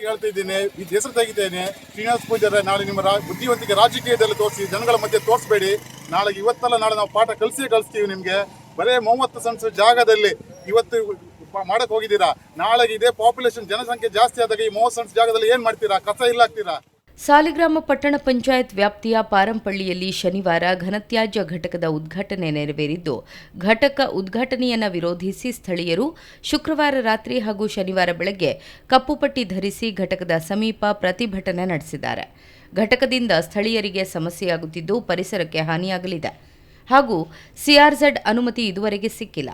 ಹೇಳ್ತಾ ಇದ್ದೇನೆ ಹೆಸರು ತೆಗಿತೇನೆ. ಶ್ರೀನಿವಾಸ ಪೂಜಾರ, ನಾಳೆ ನಿಮ್ಮ ಬುದ್ಧಿವಂತಿಕೆ ರಾಜಕೀಯದಲ್ಲಿ ತೋರಿಸಿ, ಜನಗಳ ಮಧ್ಯೆ ತೋರಿಸಬೇಡಿ. ನಾಳೆ ಇವತ್ತಲ್ಲ, ನಾಳೆ ನಾವು ಪಾಠ ಕಲಿಸಿ ಕಲಿಸ್ತೀವಿ ನಿಮಗೆ. ಬರೇ ಮೂವತ್ತು ಸಂಸ ಜಾಗದಲ್ಲಿ ಇವತ್ತು ಮಾಡಕ್ಕೆ ಮಾಡಕ್ ಹೋಗಿದ್ದೀರಾ? ನಾಳೆಗೆ ಇದೇ ಪಾಪ್ಯುಲೇಷನ್ ಜನಸಂಖ್ಯೆ ಜಾಸ್ತಿ ಆದಾಗ ಈ ಮೂವತ್ತು ಸಂಸ ಜಾಗದಲ್ಲಿ ಏನು ಮಾಡ್ತೀರಾ? ಕಸ ಇಲ್ಲ ಹಾಕ್ತೀರಾ ಸಾಲಿಗ್ರಾಮ ಪಟ್ಟಣ ಪಂಚಾಯತ್ ವ್ಯಾಪ್ತಿಯ ಪಾರಂಪಳ್ಳಿಯಲ್ಲಿ ಶನಿವಾರ ಘನತ್ಯಾಜ್ಯ ಘಟಕದ ಉದ್ಘಾಟನೆ ನೆರವೇರಿದ್ದು, ಘಟಕ ಉದ್ಘಾಟನೆಯನ್ನು ವಿರೋಧಿಸಿ ಸ್ಥಳೀಯರು ಶುಕ್ರವಾರ ರಾತ್ರಿ ಹಾಗೂ ಶನಿವಾರ ಬೆಳಗ್ಗೆ ಕಪ್ಪುಪಟ್ಟಿ ಧರಿಸಿ ಘಟಕದ ಸಮೀಪ ಪ್ರತಿಭಟನೆ ನಡೆಸಿದ್ದಾರೆ. ಘಟಕದಿಂದ ಸ್ಥಳೀಯರಿಗೆ ಸಮಸ್ಯೆಯಾಗುತ್ತಿದ್ದು ಪರಿಸರಕ್ಕೆ ಹಾನಿಯಾಗಲಿದೆ ಹಾಗೂ ಸಿಆರ್ಝೆಡ್ ಅನುಮತಿ ಇದುವರೆಗೆ ಸಿಕ್ಕಿಲ್ಲ.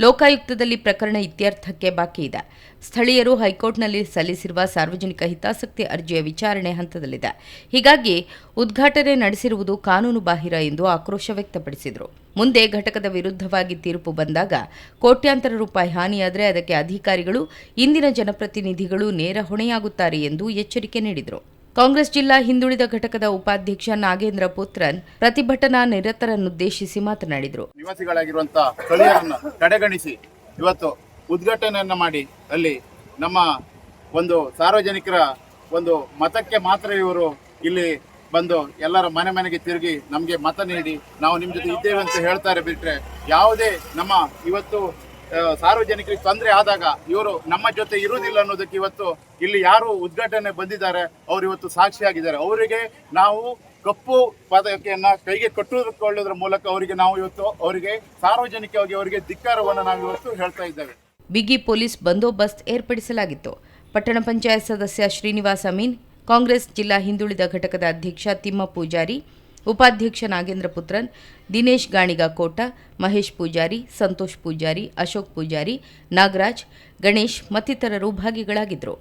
ಲೋಕಾಯುಕ್ತದಲ್ಲಿ ಪ್ರಕರಣ ಇತ್ಯರ್ಥಕ್ಕೆ ಬಾಕಿ ಇದೆ. ಸ್ಥಳೀಯರು ಹೈಕೋರ್ಟ್ನಲ್ಲಿ ಸಲ್ಲಿಸಿರುವ ಸಾರ್ವಜನಿಕ ಹಿತಾಸಕ್ತಿ ಅರ್ಜಿಯ ವಿಚಾರಣೆ ಹಂತದಲ್ಲಿದೆ. ಹೀಗಾಗಿ ಉದ್ಘಾಟನೆ ನಡೆಸಿರುವುದು ಕಾನೂನು ಬಾಹಿರ ಎಂದು ಆಕ್ರೋಶ ವ್ಯಕ್ತಪಡಿಸಿದರು. ಮುಂದೆ ಘಟಕದ ವಿರುದ್ಧವಾಗಿ ತೀರ್ಪು ಬಂದಾಗ ಕೋಟ್ಯಾಂತರ ರೂಪಾಯಿ ಹಾನಿಯಾದರೆ ಅದಕ್ಕೆ ಅಧಿಕಾರಿಗಳು, ಇಂದಿನ ಜನಪ್ರತಿನಿಧಿಗಳು ನೇರ ಹೊಣೆಯಾಗುತ್ತಾರೆ ಎಂದು ಎಚ್ಚರಿಕೆ ನೀಡಿದರು. ಕಾಂಗ್ರೆಸ್ ಜಿಲ್ಲಾ ಹಿಂದುಳಿದ ಘಟಕದ ಉಪಾಧ್ಯಕ್ಷ ನಾಗೇಂದ್ರ ಪುತ್ರನ್ ಪ್ರತಿಭಟನಾ ನಿರತರನ್ನುದ್ದೇಶಿಸಿ ಮಾತನಾಡಿದರು. ನಿವಾಸಿಗಳಾಗಿರುವಂತಹ ಸ್ಥಳೀಯರನ್ನ ಕಡೆಗಣಿಸಿ ಇವತ್ತು ಉದ್ಘಾಟನೆಯನ್ನ ಮಾಡಿ ಅಲ್ಲಿ ನಮ್ಮ ಒಂದು ಸಾರ್ವಜನಿಕರ ಒಂದು ಮತಕ್ಕೆ ಮಾತ್ರ ಇವರು ಇಲ್ಲಿ ಬಂದು ಎಲ್ಲರ ಮನೆ ಮನೆಗೆ ತಿರುಗಿ ನಮಗೆ ಮತ ನೀಡಿ ನಾವು ನಿಮ್ಮ ಜೊತೆ ಇದ್ದೇವೆ ಅಂತ ಹೇಳ್ತಾರೆ ಬಿಟ್ರೆ ಯಾವುದೇ ನಮ್ಮ ಇವತ್ತು ಸಾರ್ವಜನಿಕರಿಗೆ ತೊಂದರೆ ಆದಾಗ ಇವರು ನಮ್ಮ ಜೊತೆ ಇರುವುದಿಲ್ಲ ಅನ್ನೋದಕ್ಕೆ ಇವತ್ತು ಇಲ್ಲಿ ಯಾರು ಉದ್ಘಾಟನೆ ಬಂದಿದ್ದಾರೆ, ಅವರು ಇವತ್ತು ಸಾಕ್ಷಿಯಾಗಿದ್ದಾರೆ. ಅವರಿಗೆ ನಾವು ಕಪ್ಪು ಪದಕೆಯನ್ನ ಕೈಗೆ ಕಟ್ಟುಕೊಳ್ಳೋದ್ರ ಮೂಲಕ ಅವರಿಗೆ ನಾವು ಇವತ್ತು ಅವರಿಗೆ ಸಾರ್ವಜನಿಕವಾಗಿ ಅವರಿಗೆ ಧಿಕ್ಕಾರವನ್ನು ನಾವು ಇವತ್ತು ಹೇಳ್ತಾ ಇದ್ದೇವೆ. ಬಿಗಿ ಪೊಲೀಸ್ ಬಂದೋಬಸ್ತ್ ಏರ್ಪಡಿಸಲಾಗಿತ್ತು. ಪಟ್ಟಣ ಪಂಚಾಯತ್ ಸದಸ್ಯ ಶ್ರೀನಿವಾಸ್ ಅಮೀನ್ ಕಾಂಗ್ರೆಸ್ ಜಿಲ್ಲಾ ಹಿಂದುಳಿದ ಘಟಕದ ಅಧ್ಯಕ್ಷ ತಿಮ್ಮ ಪೂಜಾರಿ, ಉಪಾಧ್ಯಕ್ಷ ನಾಗೇಂದ್ರ ಪುತ್ರನ್, ದಿನೇಶ್ ಗಾಣಿಗ ಕೋಟ, ಮಹೇಶ್ ಪೂಜಾರಿ, ಸಂತೋಷ್ ಪೂಜಾರಿ, ಅಶೋಕ್ ಪೂಜಾರಿ, ನಾಗರಾಜ್, ಗಣೇಶ್ ಮತ್ತಿತರರು ಭಾಗಿಗಳಾಗಿದ್ದರು.